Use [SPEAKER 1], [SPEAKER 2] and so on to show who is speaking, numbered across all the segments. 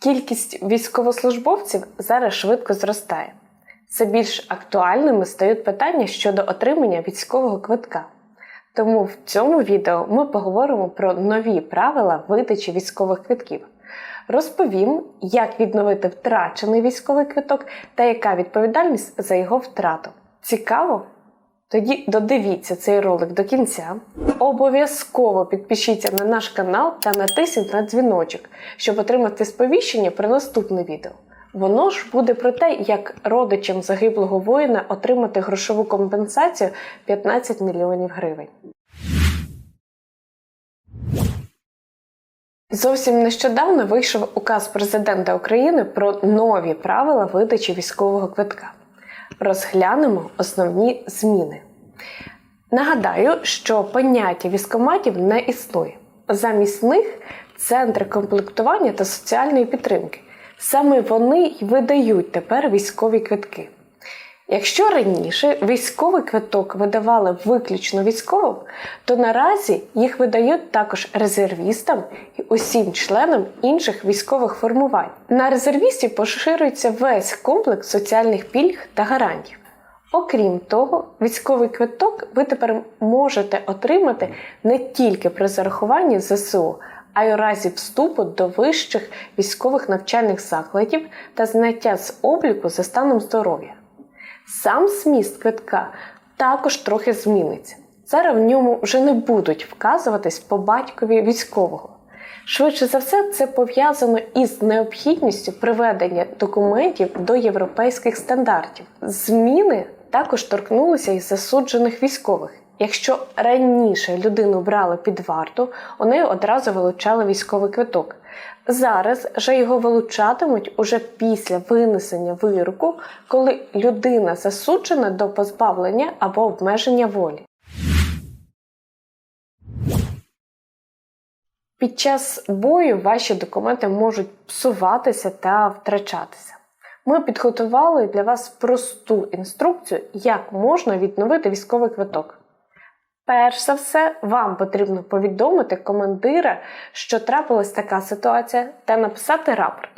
[SPEAKER 1] Кількість військовослужбовців зараз швидко зростає. Все більш актуальними стають питання щодо отримання військового квитка. Тому в цьому відео ми поговоримо про нові правила видачі військових квитків. Розповім, як відновити втрачений військовий квиток та яка відповідальність за його втрату. Цікаво? Тоді додивіться цей ролик до кінця. Обов'язково підпишіться на наш канал та натисніть на дзвіночок, щоб отримати сповіщення про наступне відео. Воно ж буде про те, як родичам загиблого воїна отримати грошову компенсацію 15 мільйонів гривень. Зовсім нещодавно вийшов указ президента України про нові правила видачі військового квитка. Розглянемо основні зміни. Нагадаю, що поняття військоматів не існує. Замість них центри комплектування та соціальної підтримки. Саме вони й видають тепер військові квитки. Якщо раніше військовий квиток видавали виключно військовим, то наразі їх видають також резервістам і усім членам інших військових формувань. На резервістів поширюється весь комплекс соціальних пільг та гарантій. Окрім того, військовий квиток ви тепер можете отримати не тільки при зарахуванні ЗСУ, а й у разі вступу до вищих військових навчальних закладів та зняття з обліку за станом здоров'я. Сам зміст квитка також трохи зміниться. Зараз в ньому вже не будуть вказуватись по батькові військового. Швидше за все, це пов'язано із необхідністю приведення документів до європейських стандартів. Зміни також торкнулися і засуджених військових. Якщо раніше людину брали під варту, у неї одразу вилучали військовий квиток. Зараз же його вилучатимуть уже після винесення вироку, коли людина засуджена до позбавлення або обмеження волі. Під час бою ваші документи можуть псуватися та втрачатися. Ми підготували для вас просту інструкцію, як можна відновити військовий квиток. Перш за все, вам потрібно повідомити командира, що трапилась така ситуація, та написати рапорт,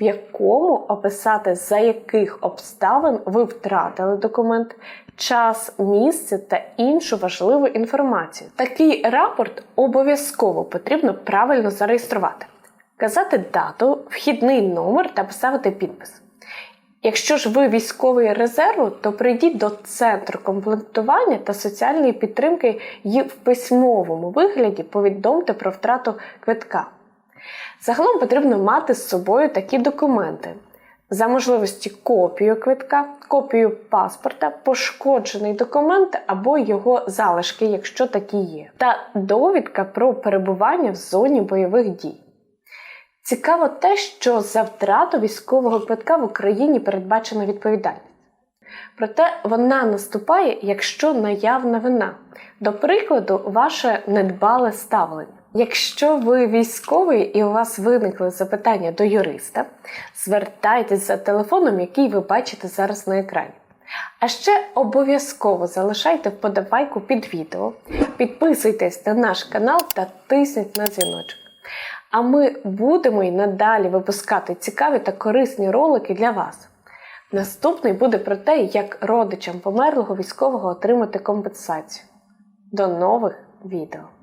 [SPEAKER 1] в якому описати, за яких обставин ви втратили документ, час, місце та іншу важливу інформацію. Такий рапорт обов'язково потрібно правильно зареєструвати, казати дату, вхідний номер та поставити підпис. Якщо ж ви військовий резерву, то прийдіть до центру комплектування та соціальної підтримки і в письмовому вигляді повідомте про втрату квитка. Загалом потрібно мати з собою такі документи: за можливості копію квитка, копію паспорта, пошкоджений документ або його залишки, якщо такі є, та довідка про перебування в зоні бойових дій. Цікаво те, що за втрату військового квитка в Україні передбачена відповідальність. Проте вона наступає, якщо наявна вина. До прикладу, ваше недбале ставлення. Якщо ви військовий і у вас виникли запитання до юриста, звертайтесь за телефоном, який ви бачите зараз на екрані. А ще обов'язково залишайте вподобайку під відео, підписуйтесь на наш канал та тисніть на дзвіночок. А ми будемо й надалі випускати цікаві та корисні ролики для вас. Наступний буде про те, як родичам померлого військового отримати компенсацію. До нових відео!